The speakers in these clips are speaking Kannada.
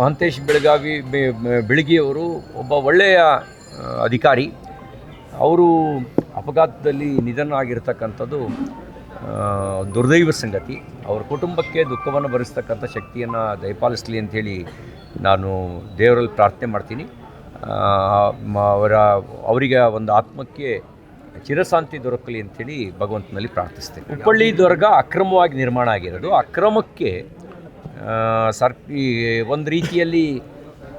ಮಹಂತೇಶ್ ಬೆಳಗಾವಿ ಬೆಳಗಿಯವರು ಒಬ್ಬ ಒಳ್ಳೆಯ ಅಧಿಕಾರಿ. ಅವರು ಅಪಘಾತದಲ್ಲಿ ನಿಧನ ಆಗಿರ್ತಕ್ಕಂಥದ್ದು ದುರ್ದೈವ ಸಂಗತಿ. ಅವ್ರ ಕುಟುಂಬಕ್ಕೆ ದುಃಖವನ್ನು ಭರಿಸ್ತಕ್ಕಂಥ ಶಕ್ತಿಯನ್ನು ದಯಪಾಲಿಸಲಿ ಅಂಥೇಳಿ ನಾನು ದೇವರಲ್ಲಿ ಪ್ರಾರ್ಥನೆ ಮಾಡ್ತೀನಿ. ಅವರ, ಅವರಿಗೆ ಒಂದು ಆತ್ಮಕ್ಕೆ ಚಿರಶಾಂತಿ ದೊರಕಲಿ ಅಂಥೇಳಿ ಭಗವಂತನಲ್ಲಿ ಪ್ರಾರ್ಥಿಸ್ತೇನೆ. ಹುಬ್ಬಳ್ಳಿ ದುರ್ಗ ಅಕ್ರಮವಾಗಿ ನಿರ್ಮಾಣ ಆಗಿರೋದು. ಅಕ್ರಮಕ್ಕೆ ಸರ್, ಈ ಒಂದು ರೀತಿಯಲ್ಲಿ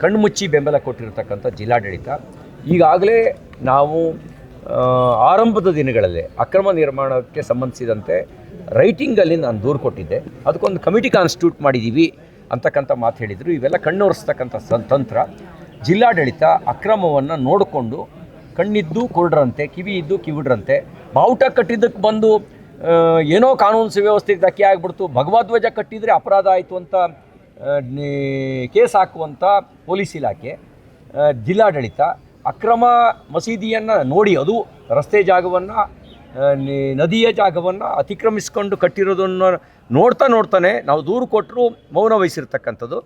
ಕಣ್ಮುಚ್ಚಿ ಬೆಂಬಲ ಕೊಟ್ಟಿರತಕ್ಕಂಥ ಜಿಲ್ಲಾಡಳಿತ, ಈಗಾಗಲೇ ನಾವು ಆರಂಭದ ದಿನಗಳಲ್ಲೇ ಅಕ್ರಮ ನಿರ್ಮಾಣಕ್ಕೆ ಸಂಬಂಧಿಸಿದಂತೆ ರೈಟಿಂಗಲ್ಲಿ ನಾನು ದೂರು ಕೊಟ್ಟಿದ್ದೆ. ಅದಕ್ಕೊಂದು ಕಮಿಟಿ ಕಾನ್ಸ್ಟಿಟ್ಯೂಟ್ ಮಾಡಿದ್ದೀವಿ ಅಂತಕ್ಕಂಥ ಮಾತು ಹೇಳಿದರು. ಇವೆಲ್ಲ ಕಣ್ಣೊರೆಸ್ತಕ್ಕಂಥ ತಂತ್ರ. ಜಿಲ್ಲಾಡಳಿತ ಅಕ್ರಮವನ್ನು ನೋಡಿಕೊಂಡು ಕಣ್ಣಿದ್ದು ಕುರುಡ್ರಂತೆ ಕಿವಿ ಇದ್ದು ಕಿವಿಡ್ರಂತೆ, ಬಾವುಟ ಕಟ್ಟಿದ್ದಕ್ಕೆ ಬಂದು ಏನೋ ಕಾನೂನು ಸುವ್ಯವಸ್ಥೆ ಧಕ್ಕೆ ಆಗಿಬಿಡ್ತು. ಭಗವದ್ವಜ ಕಟ್ಟಿದರೆ ಅಪರಾಧ ಆಯಿತು ಅಂತ ಕೇಸ್ ಹಾಕುವಂಥ ಪೊಲೀಸ್ ಇಲಾಖೆ ಜಿಲ್ಲಾಡಳಿತ ಅಕ್ರಮ ಮಸೀದಿಯನ್ನು ನೋಡಿ ಅದು ರಸ್ತೆ ಜಾಗವನ್ನು ನದಿಯ ಜಾಗವನ್ನು ಅತಿಕ್ರಮಿಸ್ಕೊಂಡು ಕಟ್ಟಿರೋದನ್ನು ನೋಡ್ತಾ ನೋಡ್ತಾನೆ. ನಾವು ದೂರು ಕೊಟ್ಟರು ಮೌನ ವಹಿಸಿರ್ತಕ್ಕಂಥದ್ದು.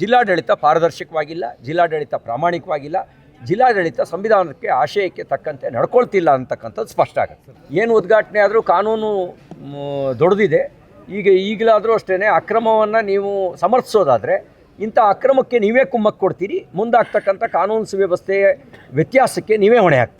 ಜಿಲ್ಲಾಡಳಿತ ಪಾರದರ್ಶಕವಾಗಿಲ್ಲ, ಜಿಲ್ಲಾಡಳಿತ ಪ್ರಾಮಾಣಿಕವಾಗಿಲ್ಲ. ಜಿಲ್ಲಾಡಳಿತ ಸಂವಿಧಾನಕ್ಕೆ ಆಶಯಕ್ಕೆ ತಕ್ಕಂತೆ ನಡ್ಕೊಳ್ತಿಲ್ಲ ಅಂತಕ್ಕಂಥದ್ದು ಸ್ಪಷ್ಟ ಆಗುತ್ತೆ. ಏನು ಉದ್ಘಾಟನೆ ಆದರೂ ಕಾನೂನು ದೊಡ್ಡದಿದೆ ಈಗ ಈಗಲಾದರೂ ಅಷ್ಟೇ ಅಕ್ರಮವನ್ನು ನೀವು ಸಮರ್ಥಿಸೋದಾದರೆ ಇಂಥ ಅಕ್ರಮಕ್ಕೆ ನೀವೇ ಕುಮ್ಮಕ್ಕೆ ಕೊಡ್ತೀರಿ ಮುಂದಾಗ್ತಕ್ಕಂಥ ಕಾನೂನು ಸುವ್ಯವಸ್ಥೆಯ ವ್ಯತ್ಯಾಸಕ್ಕೆ ನೀವೇ ಹೊಣೆ ಹಾಕ್ತೀರಿ